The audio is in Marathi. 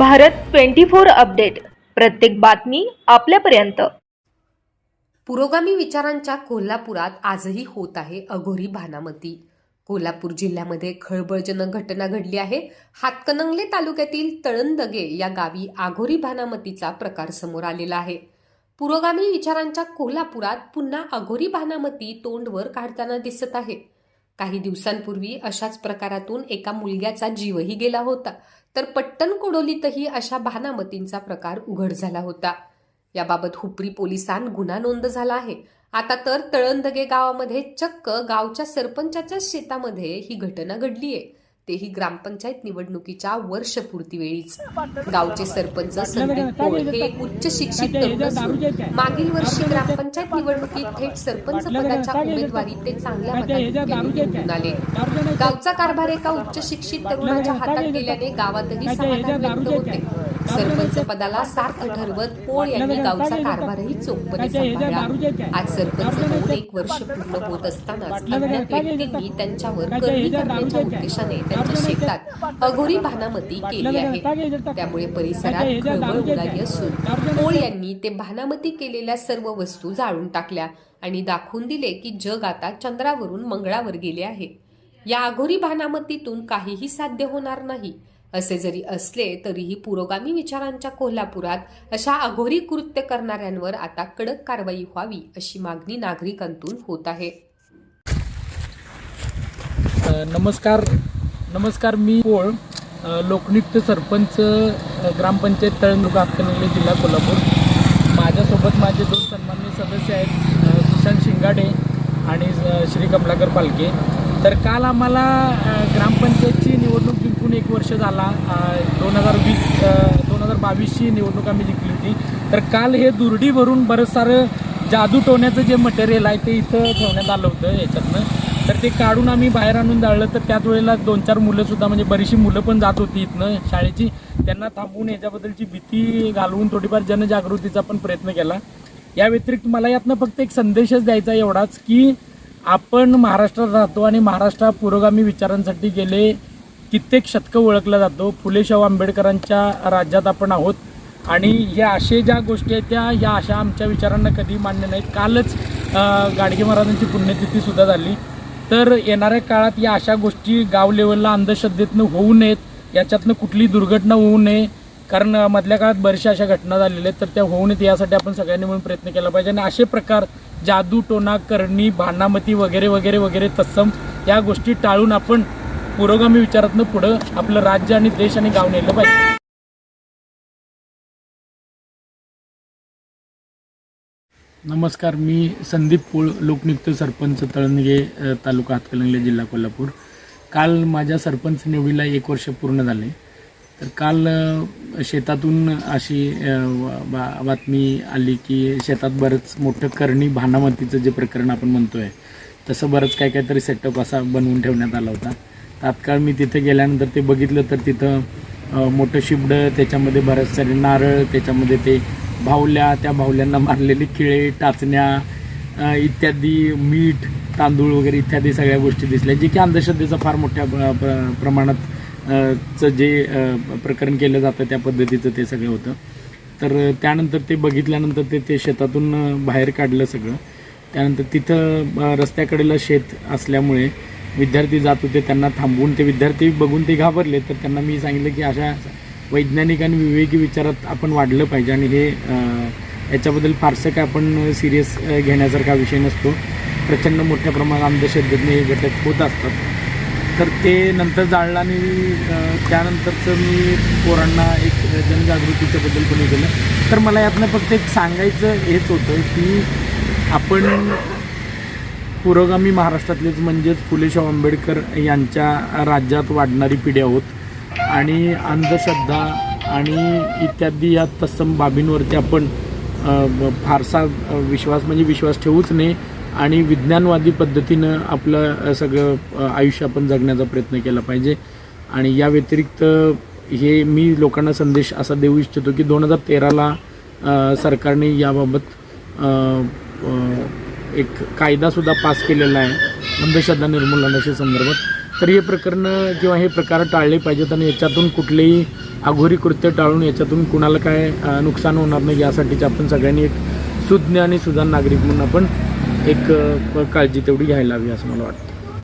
Bharat twenty four update. प्रत्येक बातमी आपल्यापर्यंत. पुरोगामी विचारांच्या कोल्हापुरात आजही होत आहे अघोरी भानामती. कोल्हापूर जिल्ह्यामध्ये खळबळजनक घटना घडली आहे. हातकणंगले तालुक्यातील तळंदगे या गावी आघोरी भानामतीचा प्रकार समोर आलेला आहे. पुरोगामी विचारांच्या कोल्हापुरात पुन्हा अघोरी भानामती तोंडवर काढताना दिसत आहे. काही दिवसांपूर्वी अशाच प्रकारातून एका मुलग्याचा जीवही गेला होता. तर पट्टण कोडोलीतही अशा भानामतींचा प्रकार उघड झाला होता. याबाबत हुपरी पोलिसांत गुन्हा नोंद झाला आहे. आता तर तळंदगे गावामध्ये चक्क गावच्या सरपंचाच्या शेतामध्ये ही घटना घडली आहे तेही ग्रामपंचायत निवडणुकीच्या वर्षपूर्तीवेळीच गावचे सरपंच संदीप पोळ हे एक उच्च शिक्षित तरुण असून मागील वर्षी ग्रामपंचायत निवडणुकीत थेट सरपंच पदाच्या उमेदवारीत ते चांगल्या मताधिक्याने निवडून आले. गावचा कारभार एका उच्च शिक्षित तरुणाच्या हातात गेल्याने गावातही समाधान व्यक्त होते. सरपंच पदाला सार्थ ठरवत पोळ यांनी गावचा कारभारही चोखपणे सांभाळला आज सरपंच होऊन एक वर्ष पूर्ण होत असतानाच अज्ञात व्यक्तींनी त्यांच्यावर करणी करण्याच्या उद्देशाने त्यांच्या शेतात अघोरी भानामती केली आहे. त्यामुळे परिसरात खळबळ उडाली असून पोळ यांनी ते भानामती केलेल्या सर्व वस्तू जाळून टाकल्या आणि दाखवून दिले की जग आता चंद्रावरून मंगळावर गेले आहे. या अघोरी भानामतीतून काहीही साध्य होणार नाही. असे जरी असले तरीही पुरोगामी विचारांच्या कोल्हापुरात अशा अघोरी कृत्य करणाऱ्यांवर आता कडक कारवाई व्हावी अशी मागणी नागरिकांतून होत आहे. नमस्कार. नमस्कार मी पोळ लोकनियुक्त सरपंच ग्रामपंचायत तळंदुर्ग हातकणंगले जिल्हा कोल्हापूर. माझ्यासोबत माझे दोन सन्मान्य सदस्य आहेत सुशांत शिंगाडे आणि श्री कमलाकर पालके तर काल आम्हाला ग्रामपंचायतची निवडणूक जिंकून एक वर्ष झाला दोन हजार वीस दोन हजार बावीसची निवडणूक आम्ही जिंकली होती. तर काल हे दुर्डी भरून बरंच सारं जादू टोण्याचं जे मटेरियल आहे ते इथं ठेवण्यात आलं होतं याच्यातनं. तर ते काढून आम्ही बाहेर आणून जाळलं. तर त्याच वेळेला दोन चार मुलंसुद्धा म्हणजे बरीचशी मुलं पण जात होती इथनं शाळेची. त्यांना थांबवून याच्याबद्दलची भीती घालवून थोडीफार जनजागृतीचा पण प्रयत्न केला. या व्यतिरिक्त मला यातनं फक्त एक संदेशच द्यायचा एवढाच की आपण महाराष्ट्रात राहतो आणि महाराष्ट्रात पुरोगामी विचारांसाठी गेले. कित्येक शतकं ओळखला जातो. फुलेशाहू आंबेडकरांच्या राज्यात आपण आहोत. आणि या असे ज्या गोष्टी आहेत त्या या अशा आमच्या विचारांना कधी मान्य नाहीत. कालच गाडगे महाराजांची पुण्यतिथी सुद्धा झाली. तर येणाऱ्या काळात या अशा गोष्टी गाव लेवलला अंधश्रद्धेतनं होऊ नयेत. याच्यातनं कुठली दुर्घटना होऊ नये. कारण मधल्या काळात बऱ्याचशा अशा घटना झालेल्या आहेत. तर त्या होऊ नयेत यासाठी आपण सगळ्यांनी मिळून प्रयत्न केला पाहिजे. आणि असे प्रकार जादू टोना करणी भांडामती वगैरे वगैरे वगैरे तत्सम या गोष्टी टाळून आपण पुरोगामी विचारातनं पुढं आपलं राज्य आणि देश आणि गाव नेलं पाहिजे. नमस्कार मी संदीप पोळ लोकनियुक्त सरपंच तळणगे तालुका हातकलंगले जिल्हा कोल्हापूर. काल माझ्या सरपंच निवडीला एक वर्ष पूर्ण झाले. तर काल शेतातून अशी बा- बातमी आली की शेतात बरंच मोठं करणी भानामतीचं जे प्रकरण आपण म्हणतोय तसं बरंच काय काहीतरी सेटअप असा बनवून ठेवण्यात आला होता. तात्काळ मी तिथे गेल्यानंतर ते बघितलं तर तिथं मोठं शिबडं त्याच्यामध्ये बऱ्याच सारे नारळ त्याच्यामध्ये ते भावल्या त्या भावल्यांना मारलेली खिळे टाचण्या इत्यादी मीठ तांदूळ वगैरे इत्यादी सगळ्या गोष्टी दिसल्या जे की अंधश्रद्धेचं फार मोठ्या प्र- प्रमाणात चं जे प्रकरण केलं जातं त्या पद्धतीचं ते सगळं होतं. तर त्यानंतर ते बघितल्यानंतर ते ते शेतातून बाहेर काढलं सगळं. त्यानंतर तिथं रस्त्याकडेला शेत असल्यामुळे विद्यार्थी जात होते त्यांना थांबवून ते विद्यार्थी बघून ते घाबरले. तर त्यांना मी सांगितलं की अशा वैज्ञानिक आणि विवेकी विचारात आपण वाढलं पाहिजे आणि हे याच्याबद्दल फारसं काय आपण सिरियस घेण्यासारखा विषय नसतो. प्रचंड मोठ्या प्रमाणात अंधश्रद्धेने हे घटक होत असतात. तर ते नंतर जाळलं आणि त्यानंतरचं मी पोरांना एक जनजागृतीच्या बद्दल पण हे केलं. तर मला यातनं फक्त एक सांगायचं हेच होतं की आपण पुरोगामी महाराष्ट्रातलेच म्हणजेच फुले शाहू आंबेडकर यांच्या राज्यात वाढणारी पिढी आहोत. आणि अंधश्रद्धा आणि इत्यादी या तत्सम बाबींवरती आपण फारसा विश्वास म्हणजे विश्वास ठेवूच नये आणि विज्ञानवादी पद्धतीनं आपलं सगळं आयुष्य आपण जगण्याचा प्रयत्न केला पाहिजे. आणि या व्यतिरिक्त हे मी लोकांना संदेश असा देऊ इच्छितो की दोन हजार तेराला सरकारने याबाबत एक कायदासुद्धा पास केलेला आहे अंधश्रद्धा निर्मूलनाच्या संदर्भात. तर हे प्रकरणं किंवा हे प्रकार टाळले पाहिजेत आणि याच्यातून कुठलेही अघोरी कृत्य टाळून याच्यातून कुणाला काय नुकसान होणार नाही यासाठीच आपण सगळ्यांनी एक सुज्ञ आणि सुजाण नागरिक म्हणून आपण एक काळजी तेवढी घ्यायला हवी असं मला वाटतं.